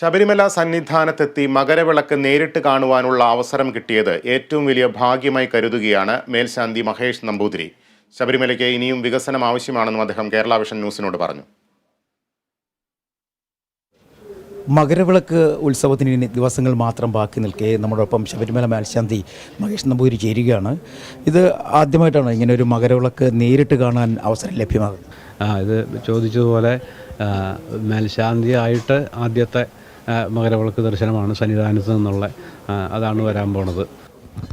ശബരിമല സന്നിധാനത്തെത്തി മകരവിളക്ക് നേരിട്ട് കാണുവാനുള്ള അവസരം കിട്ടിയത് ഏറ്റവും വലിയ ഭാഗ്യമായി കരുതുകയാണ് മേൽശാന്തി മഹേഷ് നമ്പൂതിരി. ശബരിമലയ്ക്ക് ഇനിയും വികസനം ആവശ്യമാണെന്നും അദ്ദേഹം കേരള വിഷൻ ന്യൂസിനോട് പറഞ്ഞു. മകരവിളക്ക് ഉത്സവത്തിന് ഇനി ദിവസങ്ങൾ മാത്രം ബാക്കി നിൽക്കെ നമ്മോടൊപ്പം ശബരിമല മേൽശാന്തി മഹേഷ് നമ്പൂരി ചേരുകയാണ്. ഇത് ആദ്യമായിട്ടാണ് ഇങ്ങനെ ഒരു മകരവിളക്ക് നേരിട്ട് കാണാൻ അവസരം ലഭ്യമാകുന്നത്. ആ ഇത് ചോദിച്ചതുപോലെ മേൽശാന്തിയായിട്ട് ആദ്യത്തെ മകരവിളക്ക് ദർശനമാണ് സന്നിധാനത്ത് നിന്നുള്ള അതാണ് വരാൻ പോണത്.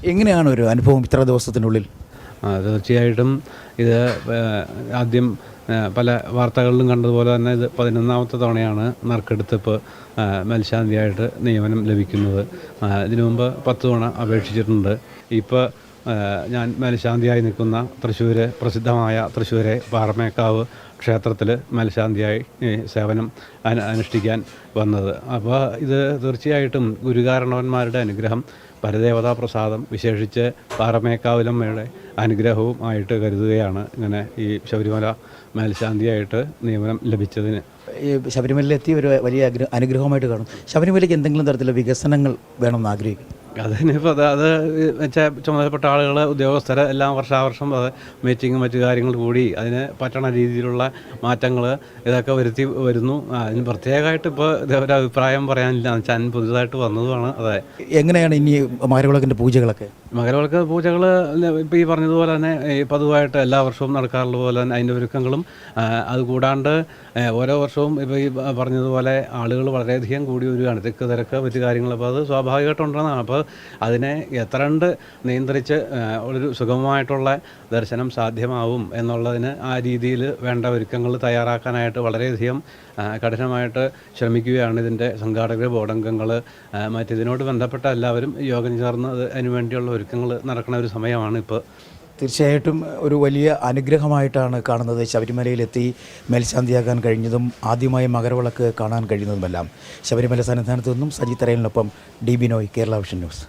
എങ്ങനെയാണ് ഒരു അനുഭവം ഇത്ര ദിവസത്തിനുള്ളിൽ? തീർച്ചയായിട്ടും ഇത് ആദ്യം പല വാർത്തകളിലും കണ്ടതുപോലെ തന്നെ ഇത് പതിനൊന്നാമത്തെ തവണയാണ് നറുക്കെടുത്ത് ഇപ്പോൾ ആ, മേൽശാന്തിയായിട്ട് നിയമനം ലഭിക്കുന്നത്. ഇതിനു മുമ്പ് പത്ത് തവണ അപേക്ഷിച്ചിട്ടുണ്ട്. ഇപ്പോൾ ഞാൻ മേൽശാന്തിയായി നിൽക്കുന്ന തൃശ്ശൂർ പ്രസിദ്ധമായ തൃശ്ശൂരെ പാറമേക്കാവ് ക്ഷേത്രത്തിൽ മേൽശാന്തിയായി സേവനം അനു അനുഷ്ഠിക്കാൻ വന്നത്. അപ്പോൾ ഇത് തീർച്ചയായിട്ടും ഗുരുകാരണവന്മാരുടെ അനുഗ്രഹം പരദേവതാ പ്രസാദം വിശേഷിച്ച് പാറമേക്കാവിലമ്മയുടെ അനുഗ്രഹവും ആയിട്ട് കരുതുകയാണ് ഇങ്ങനെ ഈ ശബരിമല മേൽശാന്തിയായിട്ട് നിയമനം ലഭിച്ചതിന്. ഈ ശബരിമലയിലെത്തി ഒരു വലിയ അനുഗ്രഹമായിട്ട് കാണും. ശബരിമലയ്ക്ക് എന്തെങ്കിലും തരത്തിലുള്ള വികസനങ്ങൾ വേണമെന്ന് ആഗ്രഹിക്കും അതിനിപ്പോൾ അത് അത് വെച്ചാൽ ചുമതലപ്പെട്ട ആളുകൾ ഉദ്യോഗസ്ഥർ എല്ലാം വർഷാവർഷം അത് മീറ്റിങ്ങും മറ്റു കാര്യങ്ങൾ കൂടി അതിന് പറ്റണ രീതിയിലുള്ള മാറ്റങ്ങൾ ഇതൊക്കെ വരുത്തി വരുന്നു. അതിന് പ്രത്യേകമായിട്ട് ഇപ്പോൾ ഒരു അഭിപ്രായം പറയാനില്ല. വെച്ചാൽ പുതുതായിട്ട് വന്നതുമാണ്. അതെ. എങ്ങനെയാണ് ഇനി മകരവിളക്കിന്റെ പൂജകളൊക്കെ? മകരവിളക്ക് പൂജകൾ ഇപ്പോൾ ഈ പറഞ്ഞതുപോലെ തന്നെ ഈ പതിവായിട്ട് എല്ലാ വർഷവും നടക്കാറുള്ള പോലെ തന്നെ അതിന്റെ ഒരുക്കങ്ങളും അതുകൂടാണ്ട് അത് കൂടാണ്ട് ഓരോ വർഷവും ഇപ്പോൾ ഈ പറഞ്ഞതുപോലെ ആളുകൾ വളരെയധികം കൂടി വരികയാണ്. തിക്ക് തിരക്ക് മറ്റു കാര്യങ്ങൾ അപ്പോൾ അത് സ്വാഭാവികമായിട്ടുണ്ടെന്നാണ് അപ്പോൾ അതിനെ എത്രണ്ട് നിയന്ത്രിച്ച് ഒരു സുഗമമായിട്ടുള്ള ദർശനം സാധ്യമാവും എന്നുള്ളതിന് ആ രീതിയിൽ വേണ്ട ഒരുക്കങ്ങൾ തയ്യാറാക്കാനായിട്ട് വളരെയധികം കഠിനമായിട്ട് ശ്രമിക്കുകയാണ് ഇതിന്റെ സംഘാടകർ ബോർഡംഗങ്ങൾ മറ്റിതിനോട് ബന്ധപ്പെട്ട എല്ലാവരും യോഗം ചേർന്ന് അതിനുവേണ്ടിയുള്ള അതിനു വേണ്ടിയുള്ള ഒരുക്കങ്ങൾ നടക്കുന്ന ഒരു സമയമാണ് ഇപ്പോൾ. തീർച്ചയായിട്ടും ഒരു വലിയ അനുഗ്രഹമായിട്ടാണ് കാണുന്നത്. ശബരിമലയിലെത്തി മേൽശാന്തിയാകാൻ കഴിഞ്ഞതും ആദ്യമായി മകരവിളക്ക് കാണാൻ കഴിയുന്നതുമെല്ലാം ശബരിമല സന്നിധാനത്തു നിന്നും സജിത്തറയിലിനൊപ്പം D Binoy Kerala vision news.